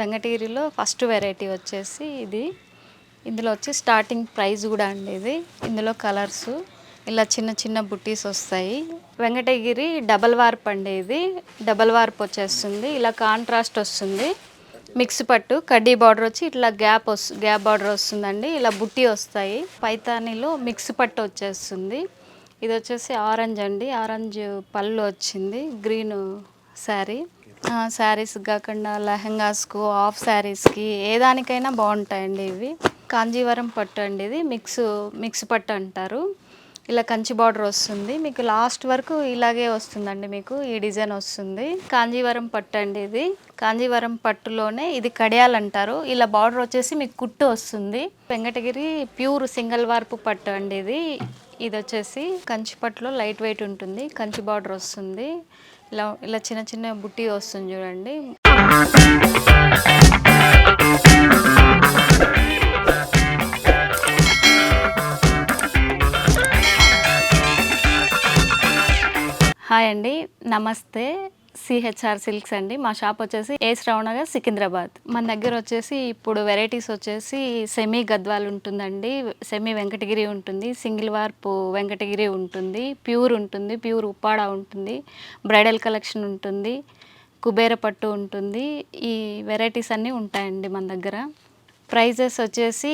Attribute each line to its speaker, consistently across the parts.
Speaker 1: వెంకటగిరిలో first variety వచ్చేసి ఇది. ఇందులో వచ్చి స్టార్టింగ్ ప్రైస్ కూడా అండి ఇది. ఇందులో కలర్స్ ఇలా చిన్న చిన్న బుట్టీస్ వస్తాయి. వెంకటగిరి డబల్ వార్ప్ అండి ఇది. డబల్ వార్ప్ వచ్చేస్తుంది. ఇలా కాంట్రాస్ట్ వస్తుంది. మిక్స్ పట్టు కడ్డీ బార్డర్ వచ్చి ఇట్లా గ్యాప్ వస్తు గ్యాప్ బార్డర్ వస్తుందండి. ఇలా బుట్టి వస్తాయి. పైతానీలో మిక్స్ పట్టు వచ్చేస్తుంది. ఇది వచ్చేసి ఆరెంజ్ అండి. ఆరెంజ్ పళ్ళు వచ్చింది. గ్రీన్ శారీ. శారీస్ కాకుండా లెహంగాస్కు ఆఫ్ శారీస్కి ఏ దానికైనా బాగుంటాయండి ఇవి. కాంజీవరం పట్టు అండి ఇది. మిక్స్ మిక్స్ పట్టు అంటారు. ఇలా కంచి బార్డర్ వస్తుంది. మీకు లాస్ట్ వరకు ఇలాగే వస్తుందండి మీకు. ఈ డిజైన్ వస్తుంది. కాంజీవరం పట్టు అండి ఇది. కాంజీవరం పట్టులోనే ఇది కడియాలంటారు ఇలా బార్డర్ వచ్చేసి మీకు కుట్టు వస్తుంది. వెంకటగిరి ప్యూర్ సింగిల్ వార్పు పట్టు అండి ఇది. ఇది వచ్చేసి కంచి పట్టులో లైట్ వెయిట్ ఉంటుంది. కంచి బార్డర్ వస్తుంది. ఇలా ఇలా చిన్న చిన్న బుట్టి వస్తుంది చూడండి. హాయ్ అండి నమస్తే. సిహెచ్ఆర్ సిల్క్స్ అండి. మా షాప్ వచ్చేసి ఏ శ్రవణగా సికింద్రాబాద్. మన దగ్గర వచ్చేసి ఇప్పుడు వెరైటీస్ వచ్చేసి సెమీ గద్వాల్ ఉంటుందండి. సెమీ వెంకటగిరి ఉంటుంది. సింగిల్ వార్పు వెంకటగిరి ఉంటుంది. ప్యూర్ ఉంటుంది. ప్యూర్ ఉప్పాడ ఉంటుంది. బ్రైడల్ కలెక్షన్ ఉంటుంది. కుబేర పట్టు ఉంటుంది. ఈ వెరైటీస్ అన్నీ ఉంటాయండి మన దగ్గర. ప్రైజెస్ వచ్చేసి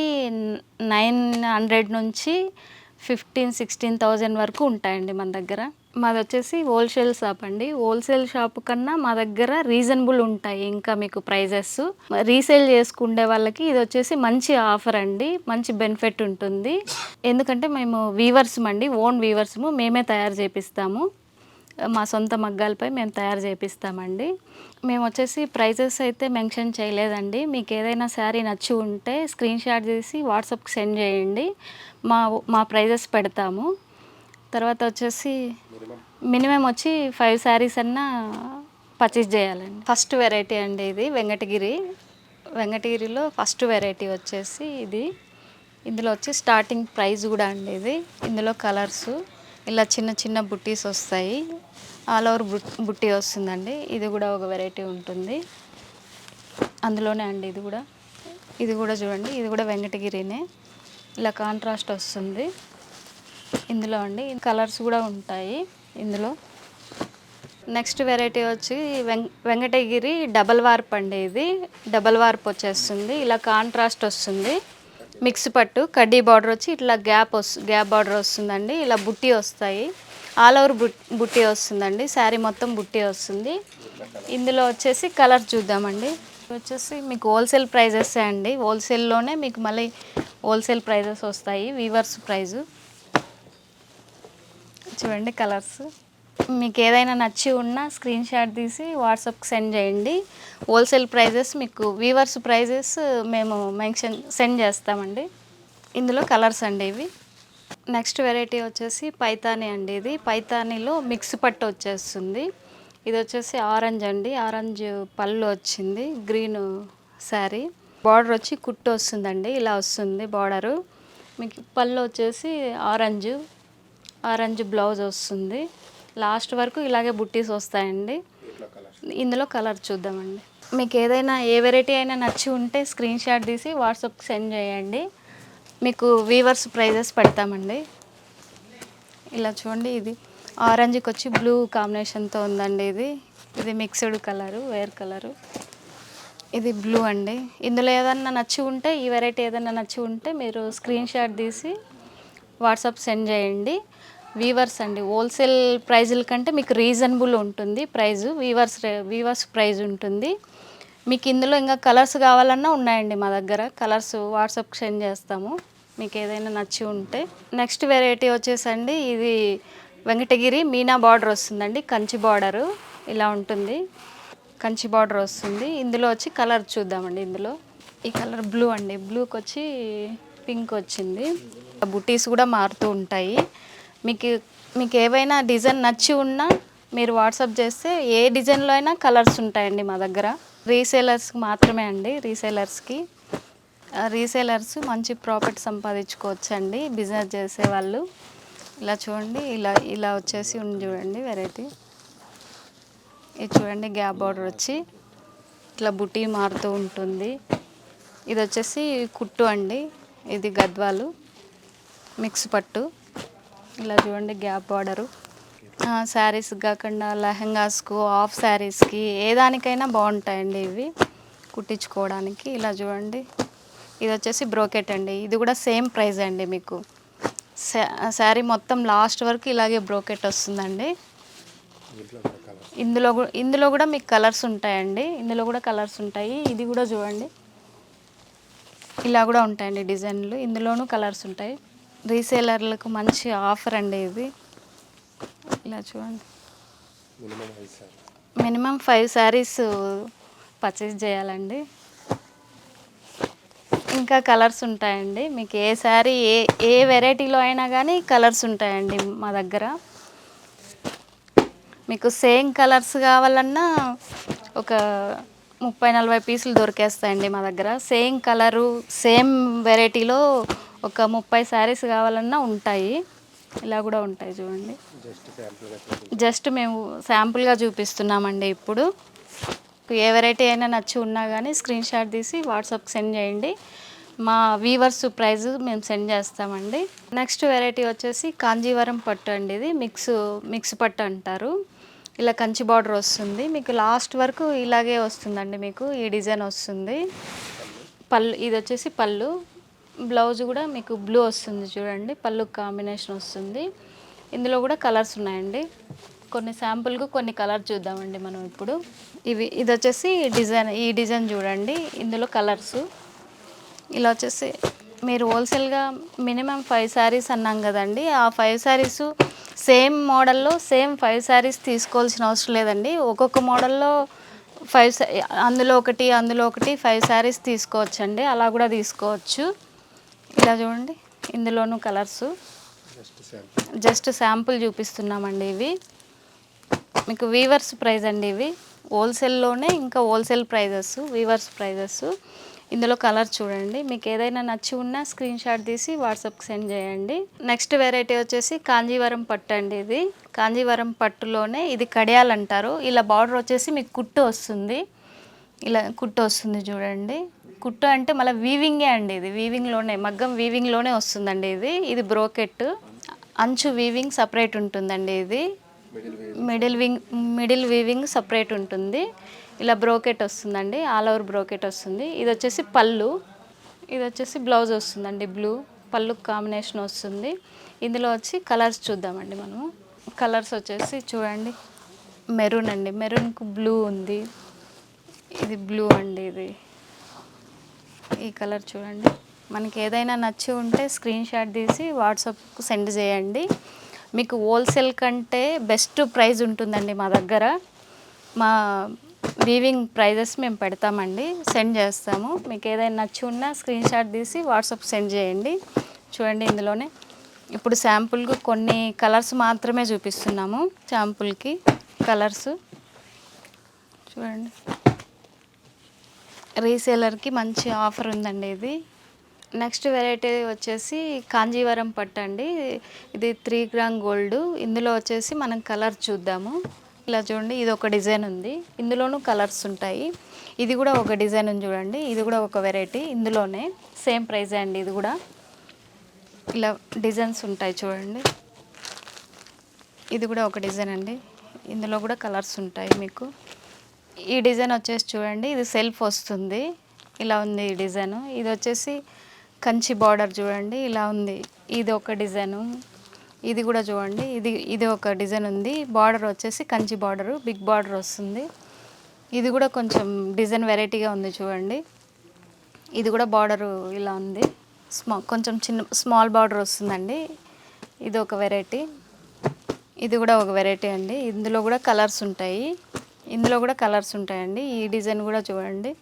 Speaker 1: నైన్ హండ్రెడ్ నుంచి ఫిఫ్టీన్ సిక్స్టీన్ థౌజండ్ వరకు ఉంటాయండి మన దగ్గర. మాది వచ్చేసి హోల్సేల్ షాప్ అండి. హోల్సేల్ షాప్ కన్నా మా దగ్గర రీజనబుల్ ఉంటాయి ఇంకా మీకు ప్రైజెస్. రీసేల్ చేసుకునే వాళ్ళకి ఇది వచ్చేసి మంచి ఆఫర్ అండి. మంచి బెనిఫిట్ ఉంటుంది. ఎందుకంటే మేము వీవర్స్ అండి. ఓన్ వీవర్స్ మేమే తయారు చేపిస్తాము. మా సొంత మగ్గాలపై మేము తయారు చేపిస్తామండి. మేము వచ్చేసి ప్రైజెస్ అయితే మెన్షన్ చేయలేదండి. మీకు ఏదైనా శారీ నచ్చి ఉంటే స్క్రీన్ షాట్ చేసి వాట్సాప్కి సెండ్ చేయండి. మా మా ప్రైజెస్ పెడతాము. తర్వాత వచ్చేసి మినిమం వచ్చి ఫైవ్ శారీస్ అన్నా పర్చేస్ చేయాలండి. ఫస్ట్ వెరైటీ అండి ఇది వెంకటగిరి. వెంకటగిరిలో ఫస్ట్ వెరైటీ వచ్చేసి ఇది. ఇందులో వచ్చి స్టార్టింగ్ ప్రైస్ కూడా అండి ఇది. ఇందులో కలర్స్ ఇలా చిన్న చిన్న బుట్టీస్ వస్తాయి. ఆల్ ఓవర్ బుట్టి వస్తుందండి. ఇది కూడా ఒక వెరైటీ ఉంటుంది. అందులోనే అండి ఇది కూడా. ఇది కూడా చూడండి ఇది కూడా వెంకటగిరినే. ఇలా కాంట్రాస్ట్ వస్తుంది. ఇందులో అండి. కలర్స్ కూడా ఉంటాయి ఇందులో. నెక్స్ట్ వెరైటీ వచ్చి వెం వెంకటగిరి డబల్ వార్ప్ అండి ఇది. డబల్ వార్ప్ వచ్చేస్తుంది. ఇలా కాంట్రాస్ట్ వస్తుంది. మిక్స్ పట్టు కడ్డీ బార్డర్ వచ్చి ఇట్లా గ్యాప్ వస్తు గ్యాప్ బార్డర్ వస్తుందండి. ఇలా బుట్టి వస్తాయి. ఆల్ ఓవర్ బుట్టి వస్తుందండి. శారీ మొత్తం బుట్టి వస్తుంది. ఇందులో వచ్చేసి కలర్ చూద్దామండి. వచ్చేసి మీకు హోల్సేల్ ప్రైజెస్ అండి. హోల్సేల్లోనే మీకు మళ్ళీ హోల్సేల్ ప్రైజెస్ వస్తాయి. Weavers price. చూడండి కలర్స్. మీకు ఏదైనా నచ్చి ఉన్నా స్క్రీన్ షాట్ తీసి వాట్సాప్కి సెండ్ చేయండి. హోల్సేల్ ప్రైజెస్ మీకు వీవర్స్ ప్రైజెస్ మేము మెన్షన్ సెండ్ చేస్తామండి. ఇందులో కలర్స్ అండి ఇవి. నెక్స్ట్ వెరైటీ వచ్చేసి పైతానీ అండి ఇది. పైతానీలో మిక్స్ పట్టు వచ్చేస్తుంది. ఇది వచ్చేసి ఆరెంజ్ అండి. ఆరెంజ్ పళ్ళు వచ్చింది. గ్రీన్ శారీ బార్డర్ వచ్చి కుట్టు వస్తుందండి. ఇలా వస్తుంది బార్డరు మీకు పళ్ళు వచ్చేసి ఆరెంజ్ ఆరెంజ్ బ్లౌజ్ వస్తుంది. లాస్ట్ వరకు ఇలాగే బుట్టీస్ వస్తాయండి. ఇందులో కలర్ చూద్దామండి. మీకు ఏదైనా ఏ వెరైటీ అయినా నచ్చి ఉంటే స్క్రీన్ షాట్ తీసి వాట్సాప్కి సెండ్ చేయండి. మీకు వీవర్స్ ప్రైజెస్ పెడతామండి. ఇలా చూడండి ఇది. ఆరెంజ్కి వచ్చి బ్లూ కాంబినేషన్తో ఉందండి ఇది. ఇది మిక్స్డ్ కలరు వేర్ కలరు. ఇది బ్లూ అండి. ఇందులో ఏదన్నా నచ్చి ఉంటే ఈ వెరైటీ ఏదైనా నచ్చి ఉంటే మీరు స్క్రీన్ షాట్ తీసి వాట్సాప్ సెండ్ చేయండి. వీవర్స్ అండి హోల్సేల్ ప్రైజుల కంటే మీకు రీజనబుల్ ఉంటుంది. ప్రైజు వీవర్స్ వీవర్స్ ప్రైజ్ ఉంటుంది. మీకు ఇందులో ఇంకా కలర్స్ కావాలన్నా ఉన్నాయండి మా దగ్గర. కలర్స్ వాట్సాప్కి సెండ్ చేస్తాము. మీకు ఏదైనా నచ్చి ఉంటే. నెక్స్ట్ వెరైటీ వచ్చేసండి ఇది వెంకటగిరి మీనా బార్డర్ వస్తుందండి కంచి బార్డరు ఇలా ఉంటుంది. కంచి బార్డర్ వస్తుంది. ఇందులో వచ్చి కలర్ చూద్దామండి ఇందులో. ఈ కలర్ బ్లూ అండి. బ్లూకి వచ్చి పింక్ వచ్చింది. బుటీస్ కూడా మారుతూ ఉంటాయి. మీకు మీకు ఏవైనా డిజైన్ నచ్చి ఉన్నా మీరు వాట్సాప్ చేస్తే ఏ డిజైన్లో అయినా కలర్స్ ఉంటాయండి మా దగ్గర. రీసేలర్స్కి మాత్రమే అండి రీసేలర్స్కి. రీసేలర్స్ మంచి ప్రాఫిట్ సంపాదించుకోవచ్చు అండి బిజినెస్ చేసేవాళ్ళు. ఇలా చూడండి ఇలా ఇలా వచ్చేసి ఉంది చూడండి వెరైటీ. ఇది చూడండి గ్యాప్ బార్డర్ వచ్చి ఇట్లా బుటీ మారుతూ ఉంటుంది. ఇది వచ్చేసి కుట్టు అండి. ఇది గద్వాలు మిక్స్ పట్టు. ఇలా చూడండి గ్యాప్ బార్డరు. శారీస్ కాకుండా లెహంగాస్కు హాఫ్ శారీస్కి ఏ దానికైనా బాగుంటాయండి ఇవి. కుట్టించుకోవడానికి ఇలా చూడండి. ఇది వచ్చేసి బ్రోకెట్ అండి. ఇది కూడా సేమ్ ప్రైస్ అండి మీకు. శారీ మొత్తం లాస్ట్ వరకు ఇలాగే బ్రోకెట్ వస్తుందండి. ఇందులో కూడా ఇందులో కూడా మీకు కలర్స్ ఉంటాయండి. ఇందులో కూడా కలర్స్ ఉంటాయి. ఇది కూడా చూడండి. ఇలా కూడా ఉంటాయండి డిజైన్లు. ఇందులోనూ కలర్స్ ఉంటాయి. రీసేలర్లకు మంచి ఆఫర్ అండి ఇది. ఇలా చూడండి. మినిమం ఫైవ్ శారీస్ పర్చేస్ చేయాలండి. ఇంకా కలర్స్ ఉంటాయండి. మీకు ఏ శారీ ఏ ఏ వెరైటీలో అయినా కానీ కలర్స్ ఉంటాయండి మా దగ్గర. మీకు సేమ్ కలర్స్ కావాలన్నా ఒక ముప్పై నలభై పీసులు దొరికేస్తాయండి మా దగ్గర. సేమ్ కలరు సేమ్ వెరైటీలో ఒక ముప్పై శారీస్ కావాలన్నా ఉంటాయి. ఇలా కూడా ఉంటాయి చూడండి. జస్ట్ మేము శాంపుల్గా చూపిస్తున్నామండి ఇప్పుడు. ఏ వెరైటీ అయినా నచ్చి ఉన్నా కానీ స్క్రీన్ షాట్ తీసి వాట్సాప్కి సెండ్ చేయండి. మా వీవర్స్ ప్రైజ్ మేము సెండ్ చేస్తామండి. నెక్స్ట్ వెరైటీ వచ్చేసి కాంజీవరం పట్టు అండి ఇది. మిక్స్ మిక్స్ పట్టు అంటారు. ఇలా కంచి బార్డర్ వస్తుంది. మీకు లాస్ట్ వరకు ఇలాగే వస్తుందండి మీకు. ఈ డిజైన్ వస్తుంది. పళ్ళు ఇది వచ్చేసి పళ్ళు. బ్లౌజ్ కూడా మీకు బ్లూ వస్తుంది చూడండి. పళ్ళు కాంబినేషన్ వస్తుంది. ఇందులో కూడా కలర్స్ ఉన్నాయండి. కొన్ని శాంపుల్కు కొన్ని కలర్ చూద్దామండి మనం ఇప్పుడు. ఇవి ఇది వచ్చేసి డిజైన్ ఈ డిజైన్ చూడండి. ఇందులో కలర్స్. ఇలా వచ్చేసి మీరు హోల్సేల్గా మినిమం ఫైవ్ శారీస్ అన్నాం కదండి ఆ ఫైవ్ శారీస్ సేమ్ మోడల్లో సేమ్ ఫైవ్ శారీస్ తీసుకోవాల్సిన అవసరం లేదండి. ఒక్కొక్క మోడల్లో ఫైవ్ అందులో ఒకటి అందులో ఒకటి ఫైవ్ శారీస్ తీసుకోవచ్చండి. అలా కూడా తీసుకోవచ్చు. ఇలా చూడండి ఇందులోనూ కలర్స్. Just sample. చూపిస్తున్నామండి ఇవి. మీకు వీవర్స్ ప్రైస్ అండి ఇవి. హోల్సేల్లోనే ఇంకా హోల్సేల్ ప్రైజెస్ వీవర్స్ ప్రైజెస్ ఇందులో కలర్ చూడండి. మీకు ఏదైనా నచ్చి ఉన్నా స్క్రీన్ షాట్ తీసి వాట్సాప్కి సెండ్ చేయండి. నెక్స్ట్ వెరైటీ వచ్చేసి కాంజీవరం పట్టు అండి ఇది. కాంజీవరం పట్టులోనే ఇది కడియాలు అంటారు. ఇలా బార్డర్ వచ్చేసి మీకు కుట్టు వస్తుంది. ఇలా కుట్టు వస్తుంది చూడండి. కుట్టు అంటే మళ్ళీ వీవింగే అండి ఇది. వీవింగ్లోనే మగ్గం వీవింగ్లోనే వస్తుందండి ఇది. ఇది బ్రోకెట్ అంచు వీవింగ్ సపరేట్ ఉంటుందండి ఇది. Middle wing middle weaving separate ఉంటుంది. ఇలా బ్రోకెట్ వస్తుందండి ఆల్ ఓవర్ బ్రోకెట్ వస్తుంది. ఇది వచ్చేసి పళ్ళు ఇది వచ్చేసి బ్లౌజ్ వస్తుందండి బ్లూ పళ్ళు కాంబినేషన్ వస్తుంది. ఇందులో వచ్చి కలర్స్ చూద్దామండి మనము. కలర్స్ వచ్చేసి చూడండి మెరూన్ అండి మెరూన్కు బ్లూ ఉంది. ఇది బ్లూ అండి ఇది. ఈ కలర్ చూడండి. మనకి ఏదైనా నచ్చి ఉంటే స్క్రీన్ షాట్ తీసి వాట్సాప్కు సెండ్ చేయండి. మీకు హోల్సేల్ కంటే బెస్ట్ ప్రైస్ ఉంటుందండి మా దగ్గర. మా వీవింగ్ ప్రైజెస్ మేము పెడతామండి సెండ్ చేస్తాము. మీకు ఏదైనా నచ్చి ఉన్నా స్క్రీన్ షాట్ తీసి వాట్సాప్ సెండ్ చేయండి. చూడండి ఇందులోనే. ఇప్పుడు శాంపుల్కి కొన్ని కలర్స్ మాత్రమే చూపిస్తున్నాము శాంపుల్కి. కలర్స్. చూడండి. రీసేలర్కి మంచి ఆఫర్ ఉందండి ఇది. నెక్స్ట్ వెరైటీ వచ్చేసి కాంజీవరం పట్టు అండి ఇది త్రీ గ్రామ్ గోల్డ్. ఇందులో వచ్చేసి మనం కలర్ చూద్దాము. ఇలా చూడండి ఇది ఒక డిజైన్ ఉంది. ఇందులోనూ కలర్స్ ఉంటాయి. ఇది కూడా ఒక డిజైన్ ఉంది చూడండి. ఇది కూడా ఒక వెరైటీ. ఇందులోనే సేమ్ ప్రైస్ అండి ఇది కూడా. ఇలా డిజైన్స్ ఉంటాయి చూడండి. ఇది కూడా ఒక డిజైన్ అండి. ఇందులో కూడా కలర్స్ ఉంటాయి మీకు. ఈ డిజైన్ వచ్చేసి చూడండి ఇది సెల్ఫ్ వస్తుంది. ఇలా ఉంది ఈ డిజైన్. ఇది వచ్చేసి కంచి బార్డర్ చూడండి. ఇలా ఉంది. ఇది ఒక డిజైను. ఇది కూడా చూడండి. ఇది ఇది ఒక డిజైన్ ఉంది. బార్డర్ వచ్చేసి కంచి బార్డరు బిగ్ బార్డర్ వస్తుంది. ఇది కూడా కొంచెం డిజైన్ వెరైటీగా ఉంది చూడండి. ఇది కూడా బార్డరు ఇలా ఉంది. స్మా కొంచెం చిన్న స్మాల్ బార్డర్ వస్తుందండి. ఇది ఒక వెరైటీ. ఇది కూడా ఒక వెరైటీ అండి. ఇందులో కూడా కలర్స్ ఉంటాయి. ఇందులో కూడా కలర్స్ ఉంటాయండి. ఈ డిజైన్ కూడా చూడండి.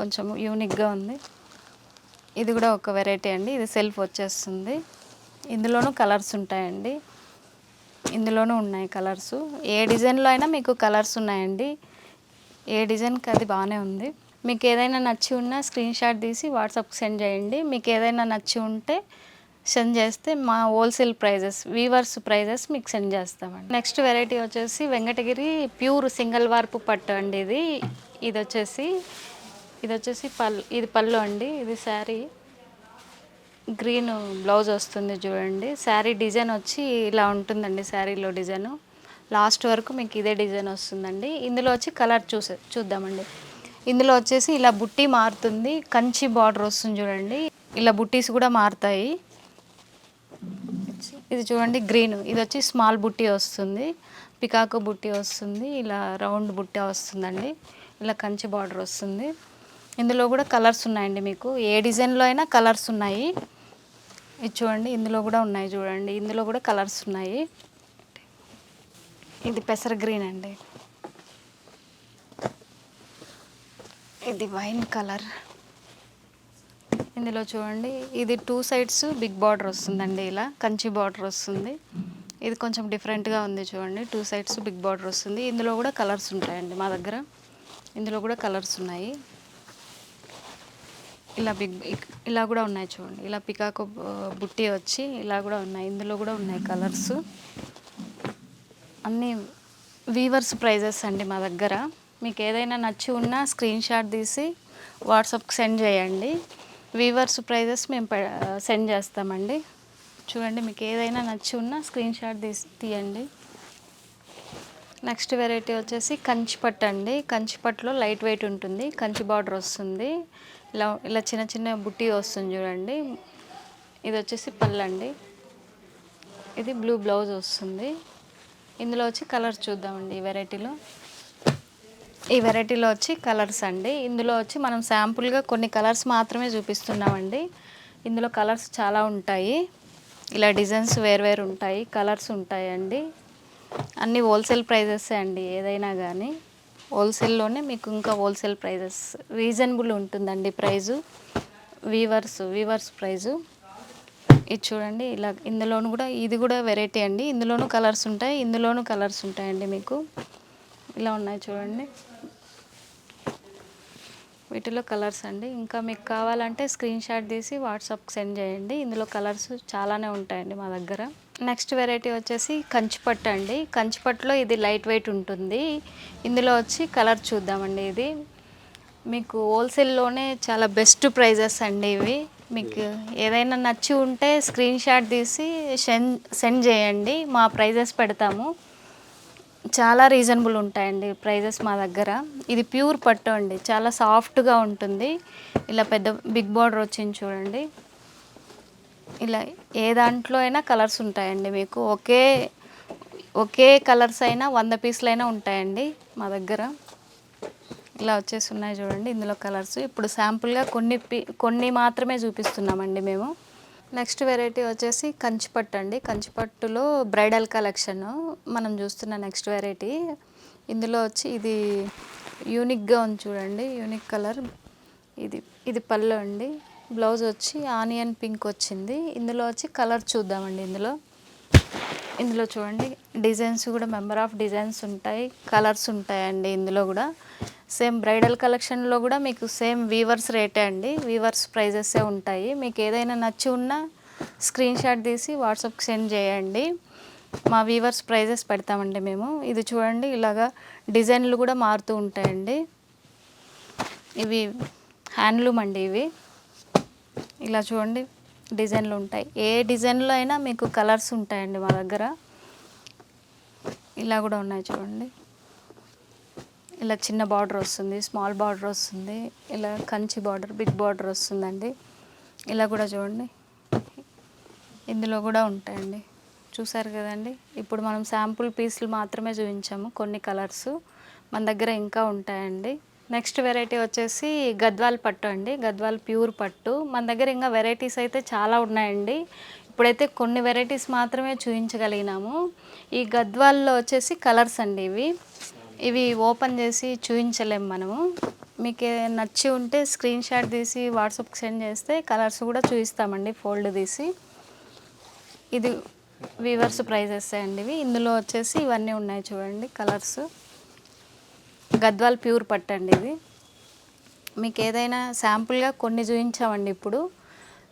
Speaker 1: కొంచెం యూనిక్గా ఉంది. ఇది కూడా ఒక వెరైటీ అండి. ఇది సెల్ఫ్ వచ్చేస్తుంది. ఇందులోనూ కలర్స్ ఉంటాయండి. ఇందులోనూ ఉన్నాయి కలర్స్. ఏ డిజైన్లో అయినా మీకు కలర్స్ ఉన్నాయండి. ఏ డిజైన్కి అది బాగానే ఉంది. మీకు ఏదైనా నచ్చి ఉన్నా స్క్రీన్ షాట్ తీసి వాట్సాప్కి సెండ్ చేయండి. మీకు ఏదైనా నచ్చి ఉంటే సెండ్ చేస్తే మా హోల్సేల్ ప్రైజెస్ వీవర్స్ ప్రైజెస్ మీకు సెండ్ చేస్తామండి. నెక్స్ట్ వెరైటీ వచ్చేసి వెంకటగిరి ప్యూర్ సింగిల్ వార్పు పట్టు అండి ఇది. ఇది వచ్చేసి ఇది వచ్చేసి పల్ ఇది పళ్ళు అండి. ఇది శారీ. గ్రీన్ బ్లౌజ్ వస్తుంది చూడండి. శారీ డిజైన్ వచ్చి ఇలా ఉంటుందండి శారీలో డిజైన్. లాస్ట్ వరకు మీకు ఇదే డిజైన్ వస్తుందండి. ఇందులో వచ్చి కలర్ చూసే చూద్దామండి. ఇందులో వచ్చేసి ఇలా బుట్టి మారుతుంది. కంచి బార్డర్ వస్తుంది చూడండి. ఇలా బుట్టీస్ కూడా మారుతాయి. ఇది చూడండి గ్రీన్. ఇది వచ్చి స్మాల్ బుట్టి వస్తుంది. పికాకు బుట్టి వస్తుంది. ఇలా రౌండ్ బుట్ట వస్తుందండి. ఇలా కంచి బార్డర్ వస్తుంది. ఇందులో కూడా కలర్స్ ఉన్నాయండి మీకు. ఏ డిజైన్లో అయినా కలర్స్ ఉన్నాయి. ఇది చూడండి ఇందులో కూడా ఉన్నాయి చూడండి. ఇందులో కూడా కలర్స్ ఉన్నాయి. ఇది పెసర గ్రీన్ అండి. ఇది వైన్ కలర్. ఇందులో చూడండి ఇది టూ సైడ్స్ బిగ్ బార్డర్ వస్తుందండి ఇలా. కంచి బార్డర్ వస్తుంది. ఇది కొంచెం డిఫరెంట్గా ఉంది చూడండి టూ సైడ్స్ బిగ్ బార్డర్ వస్తుంది. ఇందులో కూడా కలర్స్ ఉంటాయండి మా దగ్గర. ఇందులో కూడా కలర్స్ ఉన్నాయి. ఇలా బిగ్ ఇలా కూడా ఉన్నాయి చూడండి. ఇలా పికాకో బుట్టి వచ్చి ఇలా కూడా ఉన్నాయి. ఇందులో కూడా ఉన్నాయి కలర్స్. అన్నీ వీవర్స్ ప్రైజెస్ అండి మా దగ్గర. మీకు ఏదైనా నచ్చి ఉన్నా స్క్రీన్ షాట్ తీసి వాట్సాప్కి సెండ్ చేయండి. వీవర్స్ ప్రైజెస్ మేము సెండ్ చేస్తామండి. చూడండి మీకు ఏదైనా నచ్చి ఉన్నా స్క్రీన్ షాట్ తీసి తీయండి. నెక్స్ట్ వెరైటీ వచ్చేసి కంచిపట్టు అండి. కంచిపట్టులో లైట్ వెయిట్ ఉంటుంది. కంచి బార్డర్ వస్తుంది. ఇలా ఇలా చిన్న చిన్న బుట్టి వస్తుంది చూడండి. ఇది వచ్చేసి పళ్ళు అండి ఇది బ్లూ బ్లౌజ్ వస్తుంది. ఇందులో వచ్చి కలర్స్ చూద్దామండి ఈ వెరైటీలో. ఈ వెరైటీలో వచ్చి కలర్స్ అండి. ఇందులో వచ్చి మనం శాంపుల్గా కొన్ని కలర్స్ మాత్రమే చూపిస్తున్నామండి. ఇందులో కలర్స్ చాలా ఉంటాయి. ఇలా డిజైన్స్ వేరు వేరు ఉంటాయి. కలర్స్ ఉంటాయండి. అన్నీ హోల్సేల్ ప్రైజెస్ అండి ఏదైనా కానీ హోల్సేల్లోనే మీకు ఇంకా హోల్సేల్ ప్రైజెస్ రీజనబుల్ ఉంటుందండి ప్రైజు. Weavers weavers price. ఇది చూడండి ఇలా ఇందులోను కూడా ఇది కూడా వెరైటీ అండి. ఇందులోనూ కలర్స్ ఉంటాయి ఇందులోనూ కలర్స్ ఉంటాయండి మీకు. ఇలా ఉన్నాయి చూడండి. వీటిలో కలర్స్ అండి. ఇంకా మీకు కావాలంటే స్క్రీన్ షాట్ తీసి వాట్సాప్కి సెండ్ చేయండి. ఇందులో కలర్స్ చాలానే ఉంటాయండి మా దగ్గర. నెక్స్ట్ వెరైటీ వచ్చేసి కంచిపట్టు అండి. కంచిపట్టులో ఇది లైట్ వెయిట్ ఉంటుంది. ఇందులో వచ్చి కలర్ చూద్దామండి ఇది. మీకు హోల్సేల్లోనే చాలా బెస్ట్ ప్రైజెస్ అండి ఇవి. మీకు ఏదైనా నచ్చి ఉంటే స్క్రీన్ షాట్ తీసి సెండ్ సెండ్ చేయండి. మా ప్రైజెస్ పెడతాము. చాలా రీజనబుల్ ఉంటాయండి ప్రైజెస్ మా దగ్గర. ఇది ప్యూర్ పట్టు అండి. చాలా సాఫ్ట్గా ఉంటుంది. ఇలా పెద్ద బిగ్ బార్డర్ వచ్చింది చూడండి. ఇలా ఏ దాంట్లో అయినా కలర్స్ ఉంటాయండి మీకు. ఒకే ఒకే కలర్స్ అయినా వంద పీసులు అయినా ఉంటాయండి మా దగ్గర. ఇలా వచ్చేసి ఉన్నాయి చూడండి ఇందులో కలర్స్. ఇప్పుడు శాంపుల్గా కొన్ని కొన్ని మాత్రమే చూపిస్తున్నామండి మేము. నెక్స్ట్ వెరైటీ వచ్చేసి కంచిపట్టు అండి. కంచిపట్టులో బ్రైడల్ కలెక్షన్ మనం చూస్తున్న నెక్స్ట్ వెరైటీ. ఇందులో వచ్చి ఇది యూనిక్గా ఉంది చూడండి యూనిక్ కలర్. ఇది ఇది పళ్ళు అండి. బ్లౌజ్ వచ్చి ఆనియన్ పింక్ వచ్చింది. ఇందులో వచ్చి కలర్ చూద్దామండి ఇందులో. ఇందులో చూడండి డిజైన్స్ కూడా మెంబర్ ఆఫ్ డిజైన్స్ ఉంటాయి కలర్స్ ఉంటాయండి ఇందులో కూడా. సేమ్ బ్రైడల్ కలెక్షన్లో కూడా మీకు సేమ్ వీవర్స్ రేటే అండి వీవర్స్ ప్రైజెసే ఉంటాయి. మీకు ఏదైనా నచ్చి ఉన్నా స్క్రీన్ షాట్ తీసి వాట్సాప్కి సెండ్ చేయండి. మా వీవర్స్ ప్రైజెస్ పెడతామండి మేము. ఇది చూడండి ఇలాగా డిజైన్లు కూడా మారుతూ ఉంటాయండి. ఇవి హ్యాండ్లూమ్ అండి ఇవి. ఇలా చూడండి డిజైన్లు ఉంటాయి. ఏ డిజైన్లో అయినా మీకు కలర్స్ ఉంటాయండి మా దగ్గర. ఇలా కూడా ఉన్నాయి చూడండి. ఇలా చిన్న బార్డర్ వస్తుంది స్మాల్ బార్డర్ వస్తుంది ఇలా కంచి బార్డర్ బిగ్ బార్డర్ వస్తుందండి. ఇలా కూడా చూడండి. ఇందులో కూడా ఉంటాయండి. చూసారు కదండి? ఇప్పుడు మనం శాంపుల్ పీసులు మాత్రమే చూపించాము కొన్ని కలర్స్. మన దగ్గర ఇంకా ఉంటాయండి. నెక్స్ట్ వెరైటీ వచ్చేసి గద్వాల్ పట్టు అండి. గద్వాల్ ప్యూర్ పట్టు. మన దగ్గర ఇంకా వెరైటీస్ అయితే చాలా ఉన్నాయండి. ఇప్పుడైతే కొన్ని వెరైటీస్ మాత్రమే చూపించగలిగినాము ఈ గద్వాల్లో వచ్చేసి కలర్స్ అండి ఇవి. ఇవి ఓపెన్ చేసి చూపించలేము మనము. మీకు నచ్చి ఉంటే స్క్రీన్ షాట్ తీసి వాట్సాప్కి సెండ్ చేస్తే కలర్స్ కూడా చూపిస్తామండి ఫోల్డ్ తీసి. ఇది వీవర్స్ ప్రైజెస్ అండి ఇవి. ఇందులో వచ్చేసి ఇవన్నీ ఉన్నాయి చూడండి కలర్స్. గద్వాల్ ప్యూర్ పట్టండి ఇది. మీకు ఏదైనా శాంపుల్గా కొన్ని చూపించామండి ఇప్పుడు.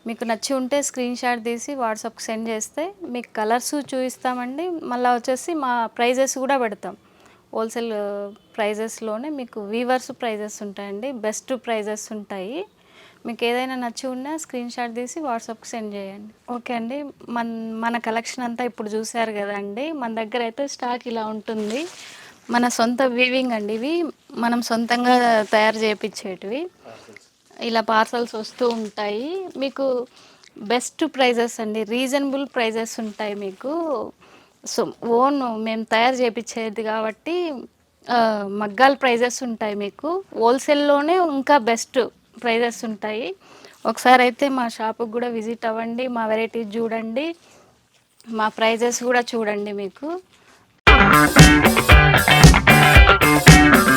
Speaker 1: మీకు నచ్చి ఉంటే స్క్రీన్ షాట్ తీసి వాట్సాప్కి సెండ్ చేస్తే మీకు కలర్స్ చూపిస్తామండి. మళ్ళీ వచ్చేసి మా ప్రైజెస్ కూడా పెడతాం. హోల్సేల్ ప్రైజెస్లోనే మీకు వీవర్స్ ప్రైజెస్ ఉంటాయండి. బెస్ట్ ప్రైజెస్ ఉంటాయి. మీకు ఏదైనా నచ్చి ఉన్నా స్క్రీన్ షాట్ తీసి వాట్సాప్కి సెండ్ చేయండి. ఓకే అండి. మన మన కలెక్షన్ అంతా ఇప్పుడు చూసారు కదండి మన దగ్గర అయితే స్టాక్ ఇలా ఉంటుంది. మన సొంత వీవింగ్ అండి ఇవి. మనం సొంతంగా తయారు చేయించేటివి ఇలా పార్సల్స్ వస్తూ ఉంటాయి. మీకు బెస్ట్ ప్రైజెస్ అండి. రీజనబుల్ ప్రైజెస్ ఉంటాయి మీకు. సో ఓన్ మేము తయారు చేయించేది కాబట్టి మగ్గాల ప్రైజెస్ ఉంటాయి మీకు. హోల్సేల్లోనే ఇంకా బెస్ట్ ప్రైజెస్ ఉంటాయి. ఒకసారి అయితే మా షాపుకి కూడా విజిట్ అవ్వండి. మా వెరైటీస్ చూడండి. మా ప్రైజెస్ కూడా చూడండి మీకు. Thank you.